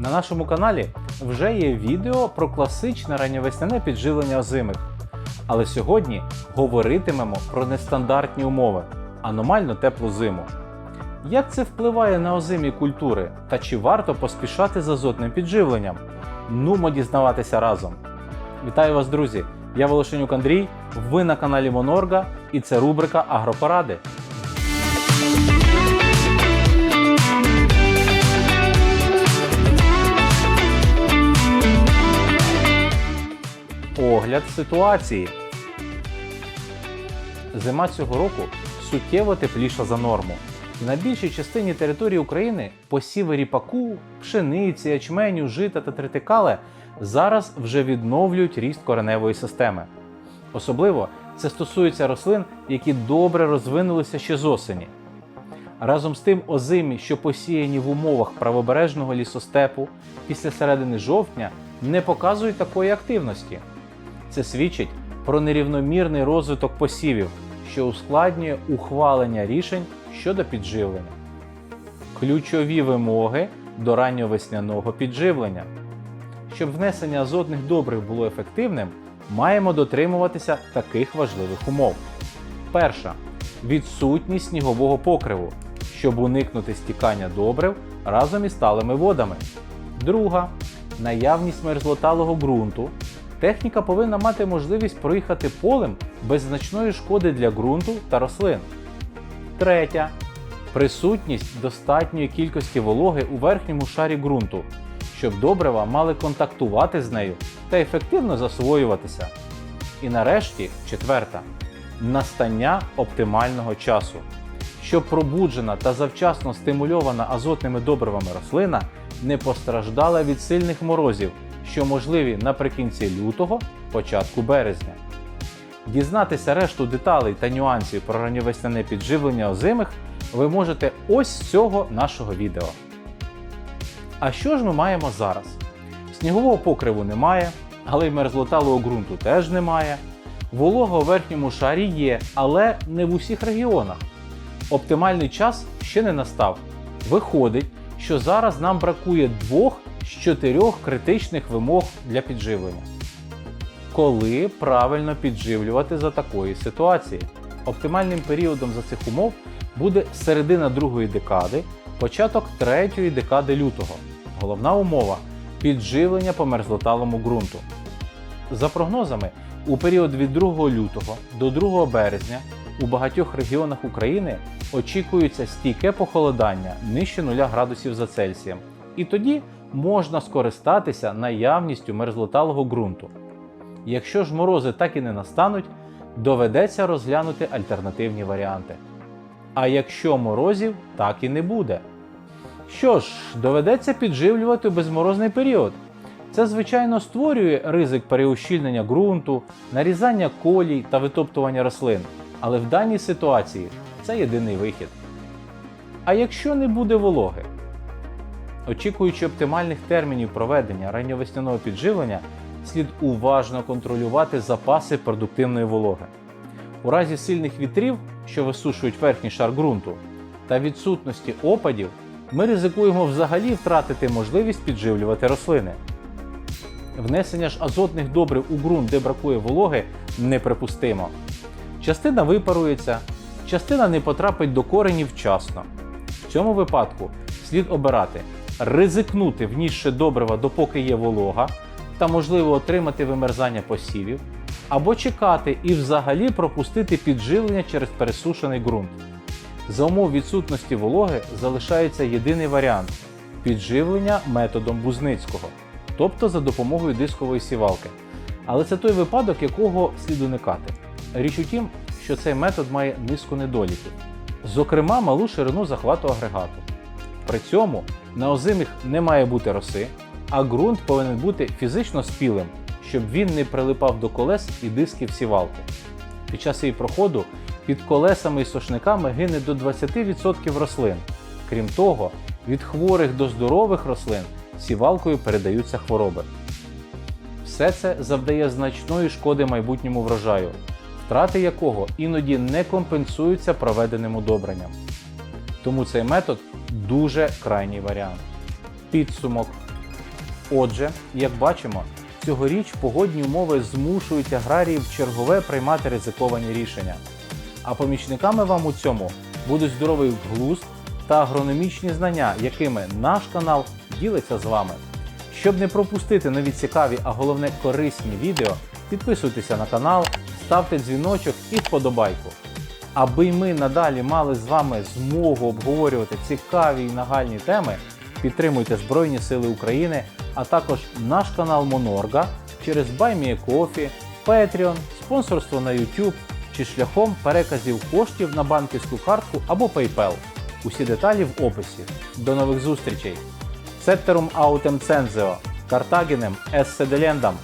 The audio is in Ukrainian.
На нашому каналі вже є відео про класичне ранньовесняне підживлення озимих. Але сьогодні говоритимемо про нестандартні умови, аномально теплу зиму. Як це впливає на озимі культури та чи варто поспішати з азотним підживленням? Нумо дізнаватися разом. Вітаю вас, друзі! Я Волошенюк Андрій, ви на каналі Монорга і це рубрика Агропоради. Огляд ситуації. Зима цього року суттєво тепліша за норму. На більшій частині території України посіви ріпаку, пшениці, ячменю, жита та тритикале зараз вже відновлюють ріст кореневої системи. Особливо це стосується рослин, які добре розвинулися ще з осені. Разом з тим, озимі, що посіяні в умовах правобережного лісостепу після середини жовтня, не показують такої активності. Це свідчить про нерівномірний розвиток посівів, що ускладнює ухвалення рішень щодо підживлення. Ключові вимоги до ранньовесняного підживлення. Щоб внесення азотних добрив було ефективним, маємо дотримуватися таких важливих умов. Перша відсутність снігового покриву, щоб уникнути стікання добрив разом із сталими водами. Друга наявність мерзлоталого ґрунту. Техніка повинна мати можливість проїхати полем без значної шкоди для ґрунту та рослин. Третя присутність достатньої кількості вологи у верхньому шарі ґрунту, щоб добрива мали контактувати з нею та ефективно засвоюватися. І нарешті, четверта настання оптимального часу, щоб пробуджена та завчасно стимульована азотними добривами рослина не постраждала від сильних морозів, що можливі наприкінці лютого, початку березня. Дізнатися решту деталей та нюансів про ранньовесняне підживлення озимих ви можете ось з цього нашого відео. А що ж ми маємо зараз? Снігового покриву немає, але й мерзлоталого ґрунту теж немає. Волога у верхньому шарі є, але не в усіх регіонах. Оптимальний час ще не настав. Виходить, що зараз нам бракує двох з чотирьох критичних вимог для підживлення. Коли правильно підживлювати за такої ситуації? Оптимальним періодом за цих умов буде середина другої декади, початок третьої декади лютого. Головна умова підживлення по мерзлоталому ґрунту. За прогнозами, у період від 2 лютого до 2 березня у багатьох регіонах України очікується стійке похолодання нижче 0 градусів за Цельсієм, і тоді можна скористатися наявністю мерзлоталого ґрунту. Якщо ж морози так і не настануть, доведеться розглянути альтернативні варіанти. А якщо морозів так і не буде. Що ж, доведеться підживлювати безморозний період. Це, звичайно, створює ризик переущільнення ґрунту, нарізання колій та витоптування рослин, але в даній ситуації це єдиний вихід. А якщо не буде вологи? Очікуючи оптимальних термінів проведення ранньовесняного підживлення, слід уважно контролювати запаси продуктивної вологи. У разі сильних вітрів, що висушують верхній шар ґрунту, та відсутності опадів, ми ризикуємо взагалі втратити можливість підживлювати рослини. Внесення ж азотних добрив у ґрунт, де бракує вологи, неприпустимо. Частина випарується, частина не потрапить до коренів вчасно. В цьому випадку слід обирати ризикнути внісши добрива, допоки є волога, та можливо отримати вимерзання посівів, або чекати і взагалі пропустити підживлення через пересушений ґрунт. За умов відсутності вологи залишається єдиний варіант підживлення методом Бузницького, тобто за допомогою дискової сівалки. Але це той випадок, якого слід уникати. Річ у тім, що цей метод має низку недоліків, зокрема малу ширину захвату агрегату. При цьому на озимих не має бути роси, а ґрунт повинен бути фізично спілим, щоб він не прилипав до колес і дисків сівалки. Під час її проходу під колесами і сошниками гине до 20% рослин. Крім того, від хворих до здорових рослин сівалкою передаються хвороби. Все це завдає значної шкоди майбутньому врожаю, втрати якого іноді не компенсуються проведеним удобренням. Тому цей метод дуже крайній варіант. Підсумок. Отже, як бачимо, цьогоріч погодні умови змушують аграріїв чергове приймати ризиковані рішення. А помічниками вам у цьому будуть здоровий глузд та агрономічні знання, якими наш канал ділиться з вами. Щоб не пропустити нові цікаві, а головне корисні відео, підписуйтеся на канал, ставте дзвіночок і вподобайку. Аби ми надалі мали з вами змогу обговорювати цікаві і нагальні теми, підтримуйте Збройні Сили України, а також наш канал Монорга через BuyMeACoffee, Patreon, спонсорство на YouTube чи шляхом переказів коштів на банківську картку або PayPal. Усі деталі в описі. До нових зустрічей! Сеттерум аутем цензео, Картагенем ес седелендам,